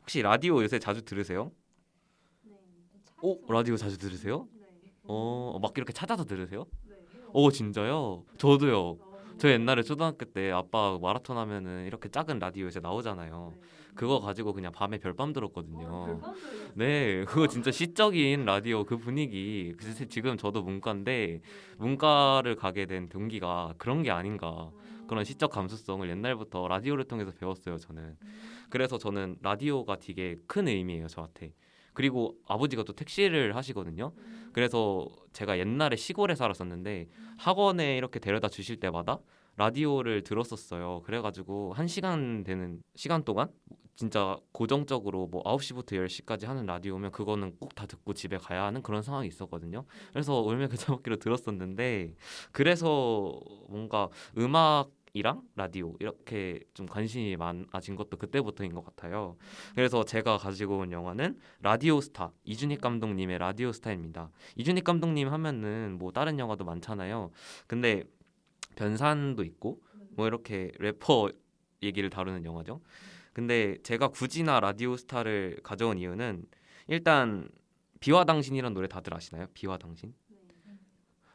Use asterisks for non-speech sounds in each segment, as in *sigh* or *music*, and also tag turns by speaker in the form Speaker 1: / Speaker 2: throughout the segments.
Speaker 1: 혹시 라디오 요새 자주 들으세요?
Speaker 2: 네.
Speaker 1: 오 라디오 자주 들으세요?
Speaker 2: 네.
Speaker 1: 어막 이렇게 찾아서 들으세요?
Speaker 2: 네.
Speaker 1: 오 진짜요? 저도요.
Speaker 2: 어,
Speaker 1: 저 옛날에 초등학교 때 아빠 마라톤 하면은 이렇게 작은 라디오 요새 나오잖아요.
Speaker 2: 네.
Speaker 1: 그거 가지고 그냥 밤에 별밤 들었거든요.
Speaker 2: 어.
Speaker 1: 네, 그거 진짜 시적인 라디오 그 분위기. 그래서 지금 저도 문과인데 문과를 가게 된 동기가 그런 게 아닌가. 그런 시적 감수성을 옛날부터 라디오를 통해서 배웠어요, 저는. 그래서 저는 라디오가 되게 큰 의미예요, 저한테. 그리고 아버지가 또 택시를 하시거든요. 그래서 제가 옛날에 시골에 살았었는데 학원에 이렇게 데려다 주실 때마다 라디오를 들었었어요. 그래가지고 한 시간 되는 시간 동안 진짜 고정적으로 뭐 9시부터 10시까지 하는 라디오면 그거는 꼭 다 듣고 집에 가야 하는 그런 상황이 있었거든요. 그래서 울며 *laughs* 겨자 먹기로 들었었는데 그래서 뭔가 음악 이랑 라디오 이렇게 좀 관심이 많아진 것도 그때부터인 것 같아요. 그래서 제가 가지고 온 영화는 라디오 스타 이준익 감독님의 라디오 스타입니다. 이준익 감독님 하면은 뭐 다른 영화도 많잖아요. 근데 변산도 있고 뭐 이렇게 래퍼 얘기를 다루는 영화죠. 근데 제가 굳이나 라디오 스타를 가져온 이유는 일단 비와 당신이란 노래 다들 아시나요? 비와 당신?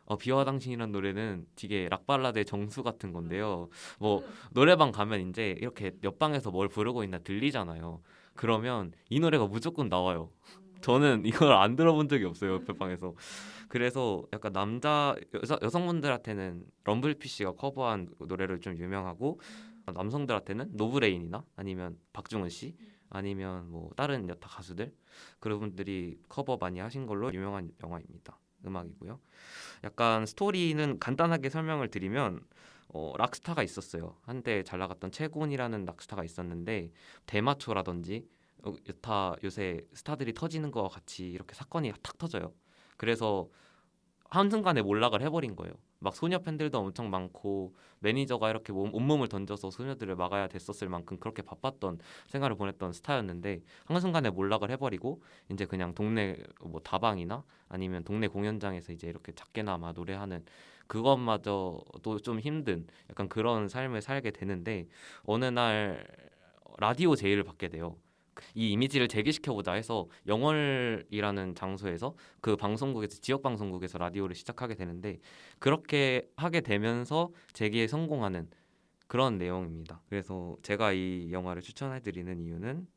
Speaker 1: 어, 비와 당신이란 노래는 되게 락 발라드의 정수 같은 건데요. 뭐 노래방 가면 이제 이렇게 옆방에서 뭘 부르고 있나 들리잖아요. 그러면 이 노래가 무조건 나와요. 저는 이걸 안 들어본 적이 없어요 옆에 방에서 그래서 약간 남자 여자, 여성분들한테는 럼블피쉬가 커버한 노래를 좀 유명하고 남성들한테는 노브레인이나 아니면 박중훈 씨 아니면 뭐 다른 여타 가수들 그런 분들이 커버 많이 하신 걸로 유명한 영화입니다 음악이고요 약간 스토리는 간단하게 설명을 드리면 어, 락스타가 있었어요 한때 잘 나갔던 채곤이라는 락스타가 있었는데 대마초라든지 어, 여타 요새 스타들이 터지는 거와 같이 이렇게 사건이 탁 터져요. 그래서 한순간에 몰락을 해버린 거예요. 막 소녀 팬들도 엄청 많고 매니저가 이렇게 몸, 온몸을 던져서 소녀들을 막아야 됐었을 만큼 그렇게 바빴던 생활을 보냈던 스타였는데 한순간에 몰락을 해버리고 이제 그냥 동네 뭐 다방이나 아니면 동네 공연장에서 이제 이렇게 작게나마 노래하는 그것마저도 좀 힘든 약간 그런 삶을 살게 되는데 어느 날 라디오 제의를 받게 돼요. 이 이미지를 재기시켜 보자 해서 영월이라는 장소에서 그 방송국에서 지역 방송국에서 라디오를 시작하게 되는데 그렇게 하게 되면서 재기에 성공하는 그런 내용입니다. 그래서 제가 이 영화를 추천해 드리는 이유는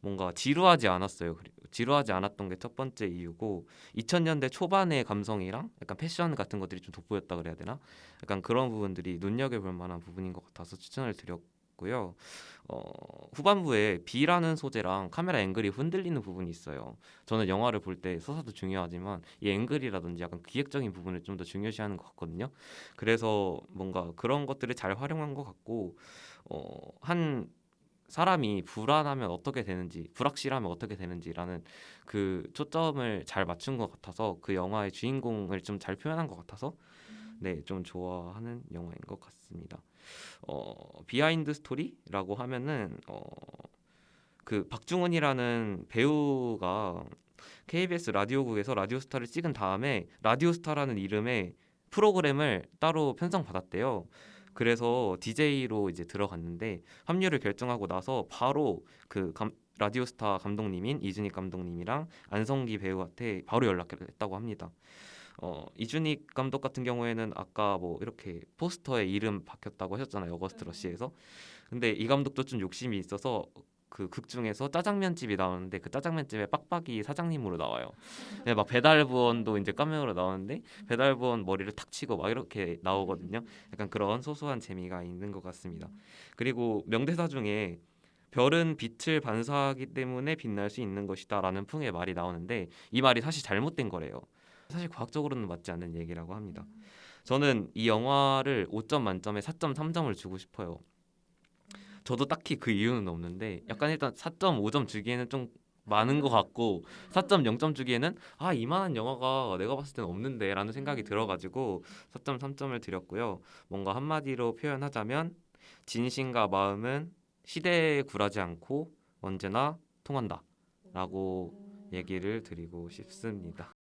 Speaker 1: 뭔가 지루하지 않았어요. 지루하지 않았던 게 첫 번째 이유고 2000년대 초반의 감성이랑 약간 패션 같은 것들이 좀 돋보였다 그래야 되나? 약간 그런 부분들이 눈여겨 볼 만한 부분인 것 같아서 추천을 드렸고 요. 어, 후반부에 B라는 소재랑 카메라 앵글이 흔들리는 부분이 있어요. 저는 영화를 볼 때 서사도 중요하지만 이 앵글이라든지 약간 기획적인 부분을 좀 더 중요시하는 것 같거든요. 그래서 뭔가 그런 것들을 잘 활용한 것 같고 어, 한 사람이 불안하면 어떻게 되는지 불확실하면 어떻게 되는지라는 그 초점을 잘 맞춘 것 같아서 그 영화의 주인공을 좀 잘 표현한 것 같아서 네 좀 좋아하는 영화인 것 같습니다. 어, 비하인드 스토리라고 하면은 어, 그 박중훈이라는 배우가 KBS 라디오국에서 라디오스타를 찍은 다음에 라디오스타라는 이름의 프로그램을 따로 편성 받았대요. 그래서 DJ로 이제 들어갔는데 합류를 결정하고 나서 바로 그 감, 라디오스타 감독님인 이준익 감독님이랑 안성기 배우한테 바로 연락을 했다고 합니다. 어, 이준익 감독 같은 경우에는 아까 뭐 이렇게 포스터에 이름 박혔다고 하셨잖아요. 어거스트 러시에서. 근데 이 감독도 좀 욕심이 있어서 그 극 중에서 짜장면 집이 나오는데 그 짜장면 집에 빡빡이 사장님으로 나와요. 네, 막 배달부원도 이제 까메오로 나오는데 배달부원 머리를 탁 치고 막 이렇게 나오거든요. 약간 그런 소소한 재미가 있는 것 같습니다. 그리고 명대사 중에 별은 빛을 반사하기 때문에 빛날 수 있는 것이다라는 풍의 말이 나오는데 이 말이 사실 잘못된 거래요. 사실 과학적으로는 맞지 않는 얘기라고 합니다. 저는 이 영화를 5점 만점에 4.3점을 주고 싶어요. 저도 딱히 그 이유는 없는데 약간 일단 4.5점 주기에는 좀 많은 것 같고 4.0점 주기에는 아 이만한 영화가 내가 봤을 때는 없는데 라는 생각이 들어가지고 4.3점을 드렸고요. 뭔가 한마디로 표현하자면 진심과 마음은 시대에 굴하지 않고 언제나 통한다 라고 얘기를 드리고 싶습니다.